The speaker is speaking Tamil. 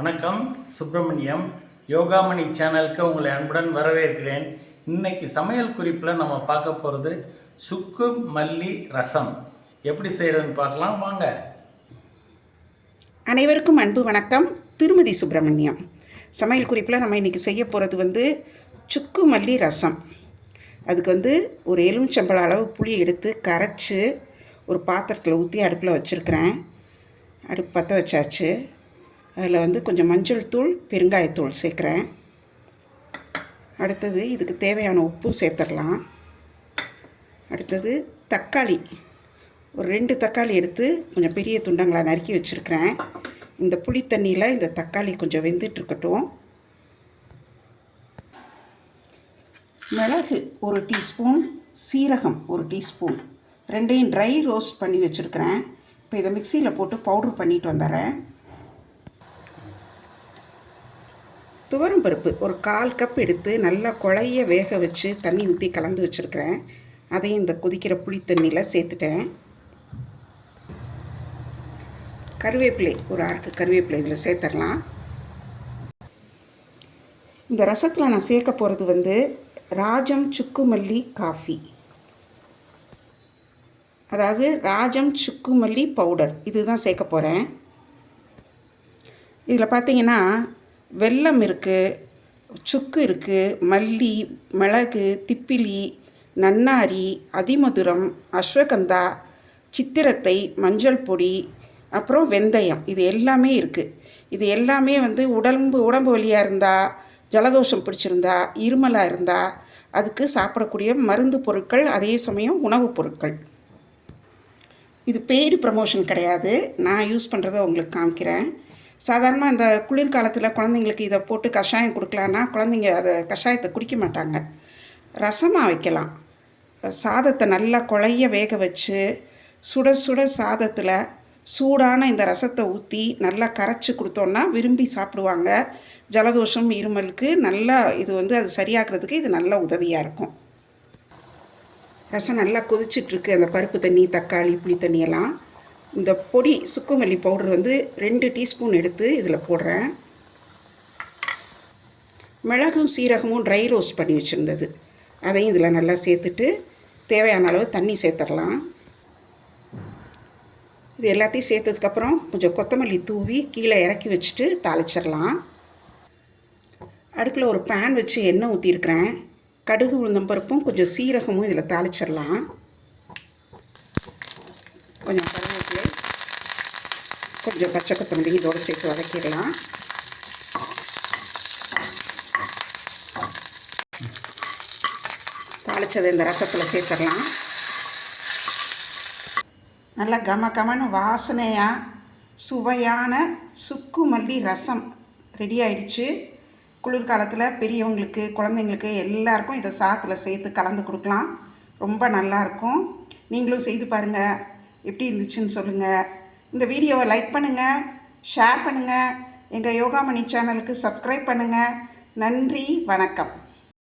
வணக்கம் சுப்பிரமணியம் யோகாமணி சேனலுக்கு உங்களை அன்புடன் வரவேற்கிறேன். இன்னைக்கு சமையல் குறிப்பில் நம்ம பார்க்க போகிறது சுக்கு மல்லி ரசம். எப்படி செய்கிறதுன்னு பார்க்கலாம் வாங்க. அனைவருக்கும் அன்பு வணக்கம். திருமதி சுப்பிரமணியம். சமையல் குறிப்பில் நம்ம இன்றைக்கி செய்ய போகிறது வந்து சுக்கு மல்லி ரசம். அதுக்கு வந்து ஒரு எலுமிச்சம்பழம் அளவு புளி எடுத்து கரைச்சி ஒரு பாத்திரத்தில் ஊற்றி அடுப்பில் வச்சுருக்கிறேன். அடுப்பு பற்ற வச்சாச்சு. அதில் வந்து கொஞ்சம் மஞ்சள் தூள் பெருங்காயத்தூள் சேர்க்குறேன். அடுத்தது இதுக்கு தேவையான உப்பும் சேர்த்துடலாம். அடுத்தது தக்காளி. ஒரு ரெண்டு தக்காளி எடுத்து கொஞ்சம் பெரிய துண்டங்களாக நறுக்கி வச்சுருக்கிறேன். இந்த புளி தண்ணியில் இந்த தக்காளி கொஞ்சம் வெந்துட்டுருக்கட்டும் மிளகு ஒரு டீஸ்பூன் சீரகம் ஒரு டீஸ்பூன். ரெண்டையும் ட்ரை ரோஸ்ட் பண்ணி வச்சுருக்கிறேன். இப்போ இதை மிக்சியில் போட்டு பவுட்ரு பண்ணிட்டு வந்துடுறேன். துவரம் பருப்பு ஒரு கால் கப் எடுத்து நல்லா குழைய வேக வச்சு தண்ணி ஊற்றி கலந்து வச்சுருக்கிறேன். அதையும் இந்த கொதிக்கிற புளி தண்ணியில் சேர்த்துட்டேன். கருவேப்பிலை ஒரு அரைக்கு கருவேப்பிலை இதில் சேர்த்துடலாம் இந்த ரசத்தில் நான் சேர்க்க போகிறது வந்து ராஜம் சுக்குமல்லி காஃபி. அதாவது ராஜம் சுக்குமல்லி பவுடர். இதுதான் சேர்க்க போகிறேன் இதில் பார்த்தீங்கன்னா வெல்லம் இருக்குது சுக்கு இருக்குது மல்லி மிளகு திப்பிலி நன்னாரி அதிமதுரம் அஸ்வகந்தா சித்திரத்தை மஞ்சள் பொடி அப்புறம் வெந்தயம். இது எல்லாமே இருக்குது இது எல்லாமே வந்து உடம்பு உடம்பு வலியாக இருந்தால் ஜலதோஷம் பிடிச்சிருந்தா இருமலாக இருந்தால் அதுக்கு சாப்பிடக்கூடிய மருந்து பொருட்கள் அதே சமயம் உணவுப் பொருட்கள். இது பெய்டு ப்ரமோஷன் கிடையாது. நான் யூஸ் பண்ணுறத உங்களுக்கு காமிக்கிறேன். சாதாரணமாக இந்த குளிர்காலத்தில் குழந்தைங்களுக்கு இதை போட்டு கஷாயம் கொடுக்கலான்னா குழந்தைங்க அதை கஷாயத்தை குடிக்க மாட்டாங்க. ரசமாக வைக்கலாம். சாதத்தை நல்லா குழைய வேக வச்சு சுட சுட சாதத்தில் சூடான இந்த ரசத்தை ஊற்றி நல்லா கரைச்சி கொடுத்தோன்னா விரும்பி சாப்பிடுவாங்க. ஜலதோஷம் இருமலுக்கு நல்லா இது வந்து அது சரியாக்குறதுக்கு இது நல்ல உதவியாக இருக்கும். ரசம் நல்லா கொதிச்சிட்ருக்கு அந்த பருப்பு தண்ணி தக்காளி புளி தண்ணியெல்லாம் இந்த பொடி சுக்குமல்லி பவுடர் வந்து ரெண்டு டீஸ்பூன் எடுத்து இதில் போடுறேன். மிளகும் சீரகமும் ட்ரை ரோஸ்ட் பண்ணி வச்சுருந்தது. அதையும் இதில் நல்லா சேர்த்துட்டு தேவையான அளவு தண்ணி சேர்த்துடலாம். இது எல்லாத்தையும் சேர்த்ததுக்கப்புறம் கொஞ்சம் கொத்தமல்லி தூவி கீழே இறக்கி வச்சுட்டு தாளிச்சிடலாம். அடுப்பில் ஒரு பேன் வச்சு எண்ணெய் ஊற்றிருக்கிறேன் கடுகு உளுந்தம்பருப்பும் கொஞ்சம் சீரகமும் இதில் தாளிச்சிடலாம். கொஞ்சம் கருவேப்பிலை கொஞ்சம் பச்சை கொத்தமல்லி இதோடு சேர்த்து வதக்கிடலாம். தாளித்ததை இந்த ரசத்தில் சேர்த்துடலாம். நல்லா கம கமன்னு வாசனையாக சுவையான சுக்கு மல்லி ரசம் ரெடி ஆயிடுச்சு. குளிர்காலத்தில் பெரியவங்களுக்கு குழந்தைங்களுக்கு எல்லாருக்கும் இதை சாத்தில் சேர்த்து கலந்து கொடுக்கலாம். ரொம்ப நல்லாயிருக்கும் நீங்களும் செய்து பாருங்கள் எப்படி இருந்துச்சுன்னு சொல்லுங்கள் இந்த வீடியோவை லைக் பண்ணுங்கள் ஷேர் பண்ணுங்கள் எங்கள் யோகாமணி சேனலுக்கு சப்ஸ்கிரைப் பண்ணுங்கள் நன்றி வணக்கம்.